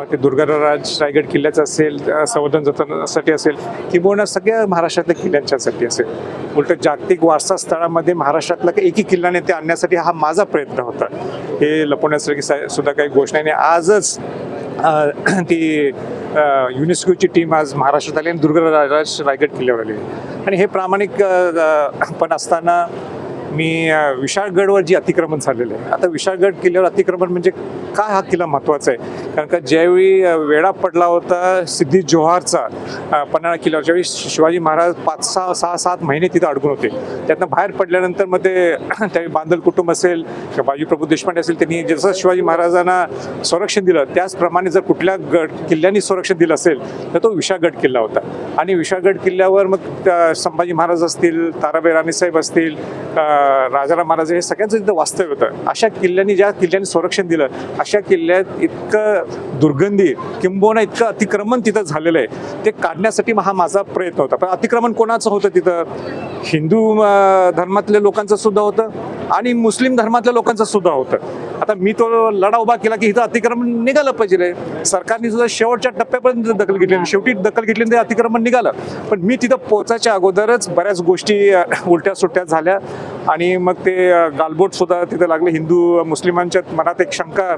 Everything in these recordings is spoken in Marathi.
मग ते दुर्गाराज रायगड किल्ल्याचं असेल संवर्धन जतनासाठी असेल किंवा सगळ्या महाराष्ट्रातल्या किल्ल्यांच्यासाठी असेल. उलट जागतिक वारसा स्थळामध्ये महाराष्ट्रातला एकही किल्ला नेते आणण्यासाठी हा माझा प्रयत्न होता. हे लपवण्यासाठी सुद्धा काही गोष्ट नाही. आणि आजच ती युनेस्कोची टीम आज महाराष्ट्रात आली आणि दुर्गाराज रायगड किल्ल्यावर आली. आणि हे प्रामाणिक पण असताना मी विशाळगडवर जी अतिक्रमण झालेलं आहे आता विशाळगड किल्ल्यावर अतिक्रमण म्हणजे काय हा किल्ला महत्त्वाचा आहे? कारण का ज्यावेळी वेळा वेढा पडला होता सिद्धी जोहारचा पन्हाळा किल्ल्यावर ज्यावेळी शिवाजी महाराज पाच सहा सहा सात महिने तिथं अडकून होते त्यातनं बाहेर पडल्यानंतर मग ते त्यावेळी बांदल कुटुंब असेल किंवा बाजीप्रभू देशपांडे असेल त्यांनी जसं शिवाजी महाराजांना संरक्षण दिलं त्याचप्रमाणे जर कुठल्या गड किल्ल्यांनी संरक्षण दिलं असेल तर तो विशाळगड किल्ला होता. आणि विशाळगड किल्ल्यावर मग संभाजी महाराज असतील ताराबाई राणीसाहेब असतील राजाराम महाराज हे सगळ्यांचं तिथं वास्तव्य होतं. अशा किल्ल्यांनी ज्या किल्ल्यांनी संरक्षण दिलं अशा किल्ल्यात इतकं दुर्गंधी किंबहुना इतकं अतिक्रमण तिथं झालेलं आहे. ते काढण्यासाठी हा माझा प्रयत्न होता. पण अतिक्रमण कोणाचं होतं तिथं? हिंदू धर्मातल्या लोकांचं सुद्धा होतं? आणि मुस्लिम धर्मातल्या लोकांचं सुद्धा होतं. आता मी तो लढा उभा केला की इथं अतिक्रमण निघालं पाहिजे रे. सरकारने सुद्धा शेवटच्या टप्प्यापर्यंत दखल घेतली आणि शेवटी दखल घेतली आणि ते अतिक्रमण निघालं. पण मी तिथं पोचायच्या अगोदरच बऱ्याच गोष्टी उलट्या सुट्ट्या झाल्या. आणि मग ते गालबोट सुद्धा तिथं लागले. हिंदू मुस्लिमांच्या मनात एक शंका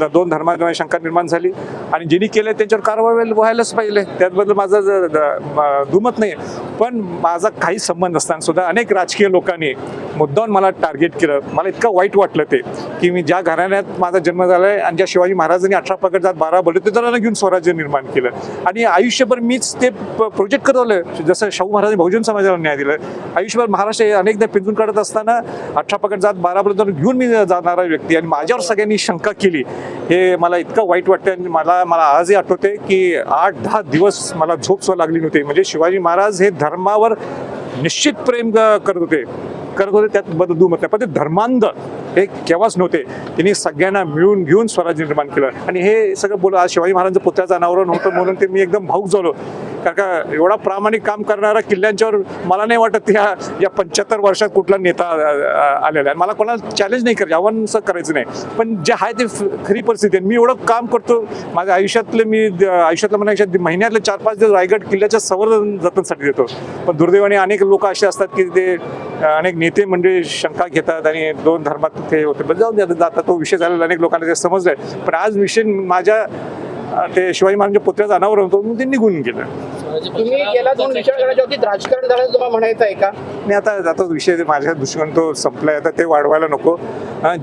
द- दोन धर्मांमध्ये शंका निर्माण झाली. आणि ज्यांनी केलं त्यांच्यावर कारवाई व्हायलाच पाहिजे. त्याचबद्दल माझं द- म- दुमत नाही पण माझा काही संबंध असताना सुद्धा अनेक राजकीय लोकांनी मुद्दाम मला टार्गेट केलं. मला इतकं वाईट वाटलं ते की मी ज्या घराण्यात माझा जन्म झाला आहे आणि ज्या शिवाजी महाराजांनी अठरा पकड जात बारा बोलले ते जणांना घेऊन स्वराज्य निर्माण केलं. आणि आयुष्यभर मीच ते प्रोजेक्ट करवलं जसं शाहू महाराजांनी बहुजन समाजाला न्याय दिलं. आयुष्यभर महाराष्ट्र हे अनेकदा पिंजून काढत असताना अठरा पकड जात बारा बळी घेऊन मी जाणारा व्यक्ती. आणि माझ्यावर सगळ्यांनी शंका केली. हे मला इतकं वाईट वाटतं आणि मला मला आजही आठवते की आठ दहा दिवस मला झोप सो लागली नव्हती. म्हणजे शिवाजी महाराज हे धर्मावर निश्चित प्रेम क- करत होते. करत होते त्यात बदल दू म्हटलं. पण ते धर्मांध हे केव्हाच नव्हते. त्यांनी सगळ्यांना मिळून घेऊन स्वराज्य निर्माण केलं. आणि हे सगळं बोल आज शिवाजी महाराजांचं पुतळ्याचं अनावरण होतं म्हणून ते मी एकदम भाऊक झालो. कारण का एवढा प्रामाणिक काम करणारा किल्ल्यांच्यावर मला नाही वाटत ह्या या पंच्याहत्तर वर्षात कुठला नेता आलेला आहे. मला कोणाला चॅलेंज नाही करायचं आव्हान असं करायचं नाही. पण जे आहे ते खरी परिस्थिती आहे. मी एवढं काम करतो माझ्या आयुष्यातले मी द- आयुष्यातलं म्हणायच्या महिन्यातले चार पाच दिवस रायगड किल्ल्याच्या संवर्धन जतनसाठी देतो. पण दुर्दैवाने अनेक लोक असे असतात की ते अनेक नेते म्हणजे शंका घेतात आणि दोन धर्मात ते होते. पण जाऊन जातात तो विषय झालेला अनेक लोकांना ते समजलं पण आज विषय माझ्या ते शिवाजी महाराजांच्या पुत्र्याचा अनावर होतो मग ते निघून गेलं. तुम्ही गेला दोन विचार बाबतीत राजकारण झालं तुम्हाला म्हणायचं आहे का? मी आता आता विषय माझ्या दृष्टिकोन तो संपलाय आता ते वाढवायला नको.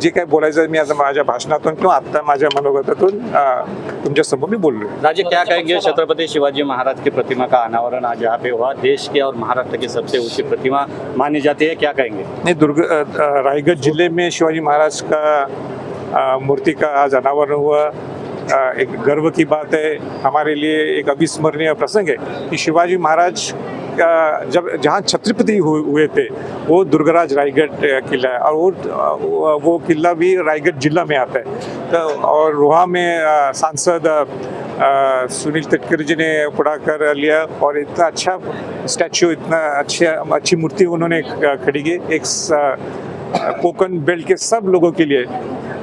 जे काय बोलायचं मी आता माझ्या भाषणातून किंवा आता माझ्या मनोगतातून तुमच्यासमोर मी बोललोय. राज्य क्या कहेंगे छत्रपति शिवाजी महाराज की प्रतिमा का अनावरण आज यहाँ पे हुआ? देश के और महाराष्ट्र की सबसे ऊंची प्रतिमा मानी जाती है क्या कहेंगे? नहीं दुर्ग रायगढ़ जिले में शिवाजी महाराज का मूर्ति का आज अनावरण हुआ। एक गर्व की बात है, हमारे लिए एक अविस्मरणीय प्रसंग है कि शिवाजी महाराज जब जहाँ छत्रपति हुए थे, वो दुर्गराज रायगढ़ किला है और वो वो किला भी रायगढ़ जिला में आता है। तो और रोहा में सांसद सुनील तटकरे जी ने पुढाकार लिया और इतना अच्छा स्टैचू, इतना अच्छे, अच्छी मूर्ति उन्होंने खड़ी की। एक कोकन बेल्ट के सब लोगों के लिए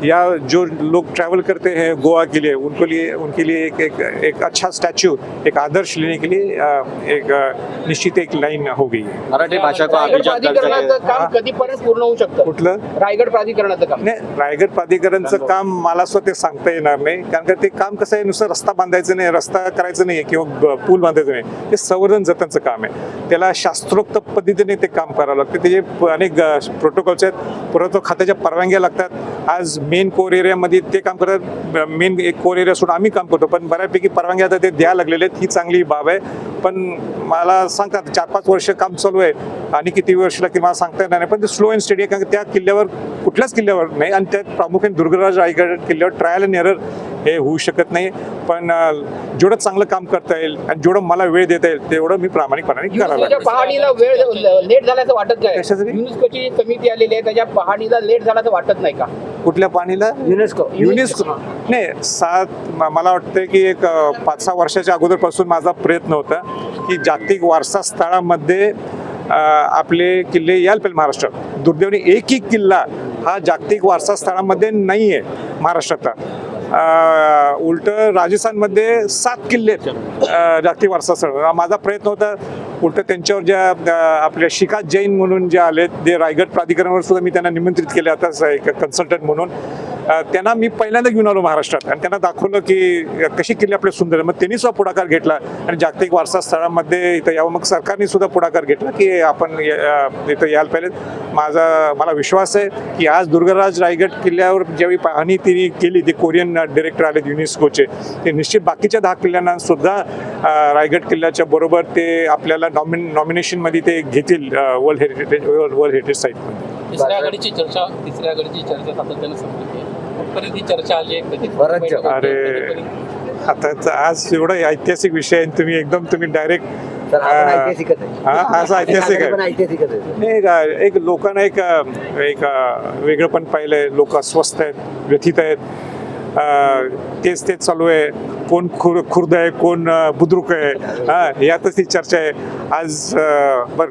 या जो लोग ट्रैवल करते हैं गोवा के लिए उनको लिए उनके लिए एक एक एक अच्छा स्टैचू एक आदर्श लेने के लिए एक निश्चित एक लाइन हो गई है। मराठी भाषा काम कधीपर्यंत पूर्ण होऊ शकतं? कुठलं? रायगड प्राधिकरणाचं काम. नाही रायगड प्राधिकरणचं काम मला स्वतः ते सांगता येणार नाही. कारण का ते काम कसं आहे नुसतं रस्ता बांधायचं नाही रस्ता करायचं नाही किंवा पूल बांधायचं नाही. ते संवर्धन जतनचं काम आहे. त्याला शास्त्रोक्त पद्धतीने ते काम करावं लागतं. त्याचे अनेक प्रोटोकॉल्स आहेत. पुरवठा खात्याच्या परवानग्या लागतात. आज मेन कोर एरियामध्ये ते काम करतात. मेन एक कोर एरिया सोडून आम्ही काम करतो. पण बऱ्यापैकी परवानग्या आता ते द्यायला लागलेले आहेत. ही चांगली बाब आहे. पण मला सांगतात चार पाच वर्ष काम चालू आहे. आणि किती वर्षला की मला सांगता येणार नाही. पण ते स्लो अँड स्टडी आहे. कारण त्या किल्ल्यावर कुठल्याच किल्ल्यावर नाही. आणि त्यात प्रामुख्याने दुर्गराज रायगड किल्ल्यावर ट्रायल अँड एरर हे होऊ शकत नाही. पण जेवढं चांगलं काम करता येईल आणि जेवढं मला वेळ देता येईल तेवढं मी प्रामाणिकपणाने करावं पहाणीला वेळ लेट झाल्याचं वाटत नाही. समिती आलेली आहे. त्याच्या पहाणीला लेट झाल्याचं वाटत नाही का? कुठल्या पाणीला? युनेस्को. युनेस्को. नाही सात मला वाटतं की एक पाच सहा वर्षाच्या अगोदरपासून माझा प्रयत्न होता की जागतिक वारसा स्थळामध्ये आपले किल्ले यायला पाहिजे महाराष्ट्रात. दुर्दैवाने एकही किल्ला हा जागतिक वारसा स्थळामध्ये नाही आहे महाराष्ट्रातला. अं, उलट राजस्थानमध्ये सात किल्ले आहेत, जागतिक वारसा स्थळ. माझा प्रयत्न होता उलट त्यांच्यावर ज्या आपल्या शिखा जैन म्हणून जे आले ते रायगड प्राधिकरणावर सुद्धा मी त्यांना निमंत्रित केले. आता एक कन्सल्टंट म्हणून. त्यांना मी पहिल्यांदा घेऊन आलो महाराष्ट्रात. आणि त्यांना दाखवलं की कशी किल्ले आपले सुंदर. आहे. मग त्यांनी सुद्धा पुढाकार घेतला. आणि जागतिक वारसा स्थळामध्ये इथं यावं. मग सरकारने सुद्धा पुढाकार घेतला की आपण इथं यायला पाहिजे माझा मला विश्वास आहे की आज दुर्गराज रायगड किल्ल्यावर ज्यावेळी पाहणी तिने केली ते कोरियन डिरेक्टर आले युनेस्कोचे ते निश्चित बाकीच्या दहा किल्ल्यांना सुद्धा रायगड किल्ल्याच्या बरोबर ते आपल्याला नॉमिन नॉमिनेशनमध्ये ते घेतील वर्ल्ड हेरिटेज वर्ल्ड हेरिटेज साईटमध्ये. तिसऱ्या आघाडीची चर्चा तिसऱ्या आघाडीची चर्चा सातत्याने सुरू होती कुठपर्यंत ही चर्चा आली आहे कधी बराच बैठक होते, अरे. कधीपर्यंत- आता आज एवढा ऐतिहासिक विषय आहे तुम्ही एकदम तुम्ही डायरेक्ट तर हा पण ऐतिहासिकच आहे हा असं ऐतिहासिक पण आहे ऐतिहासिकच आहे नाही, एक एक लोकांना एक एक वेगळं पण पाहिलंय लोक अस्वस्थ आहेत व्यथित आहेत अं, तेच तेच चालू आहे कोण खुर खुर्द आहे कोण अं, बुद्रुक आहे हा यातच ती चर्चा आहे आज अं, बर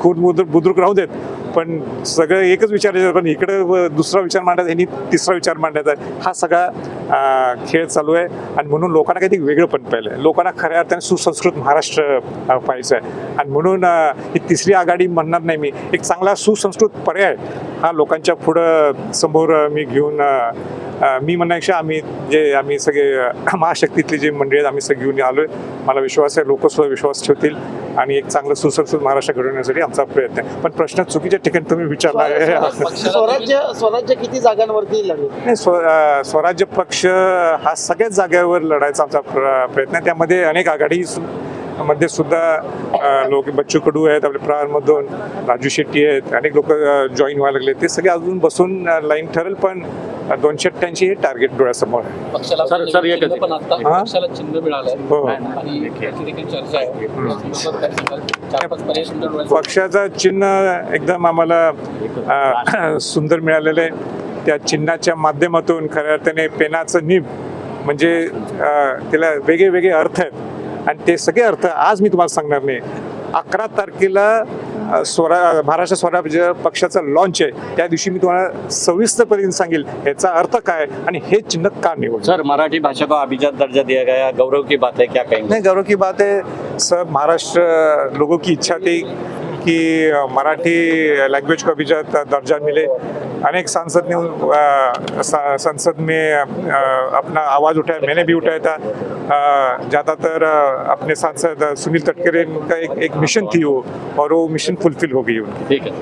खून बुद्रुक बुद्रुक राहू देत पण सगळं एकच विचारायचं पण इकडं व दुसरा विचार मांडायचा ह्यांनी तिसरा विचार मांडायचा हा सगळा खेळ चालू आहे. आणि म्हणून लोकांना काहीतरी वेगळं पण पाहिलं. लोकांना खऱ्या अर्थाने सुसंस्कृत महाराष्ट्र पाहिजे पाहायचं आहे आणि म्हणून ही तिसरी आघाडी म्हणणार नाही मी. एक चांगला सुसंस्कृत पर्याय हा लोकांच्या पुढं समोर मी घेऊन मी म्हणण्यापेक्षा आम्ही जे आम्ही सगळे महाशक्तीतले जे मंडळी आहेत आम्ही सगळे घेऊन आलोय. मला विश्वास आहे लोकसुद्धा विश्वास ठेवतील. आणि एक चांगलं सुसंस्कृत महाराष्ट्र घडवण्यासाठी आमचा प्रयत्न आहे. पण प्रश्न चुकीच्या ठिकाणी तुम्ही विचारला आहे. स्वराज्य स्वराज्य किती जागांवरती लढेल? स्वराज्य पक्ष हा सगळ्याच जागेवर लढायचा आमचा प्र- प्रयत्न त्यामध्ये अनेक आघाडी मध्ये सुद्धा अं, लोक बच्चू कडू आहेत आपल्या प्रहारमधून राजू शेट्टी आहेत अनेक लोक जॉईन व्हायला लागले. ते सगळे अजून बसून लाईन ठरेल पण दोनशे अठ्ठ्याऐंशी हे टार्गेट डोळ्यासमोर आहे. हा? पक्षाला चिन्ह मिळालंय. हो. पक्षाचं चिन्ह एकदम आम्हाला सुंदर मिळालेलं आहे. त्या चिन्हाच्या माध्यमातून खऱ्या अर्थाने पेनाचं निब म्हणजे त्याला वेगळे वेगळे अर्थ आहेत. आणि ते सगळे अर्थ आज मी तुम्हाला सांगणार नाही. अकरा तारखेला स्वरा महाराष्ट्र स्वराज्य पक्षाचा लॉन्च आहे. त्या दिवशी मी तुम्हाला सविस्तरपणे सांगेल याचा अर्थ काय आणि हे चिन्ह का निवड सर मराठी भाषा को अभिजात दर्जा दिया गया गौरव की बात है क्या कहेंगे? नहीं गौरव की बात है सब महाराष्ट्र लोगों की इच्छा थी कि मराठी लैंग्वेज को भी दर्जा मिले अनेक सांसद ने संसद में अपना आवाज़ उठाया मैंने भी उठाया था ज़्यादातर अपने सांसद सुनील तटकरे का एक एक मिशन थी वो और वो मिशन फुलफिल हो गई उनकी. ठीक है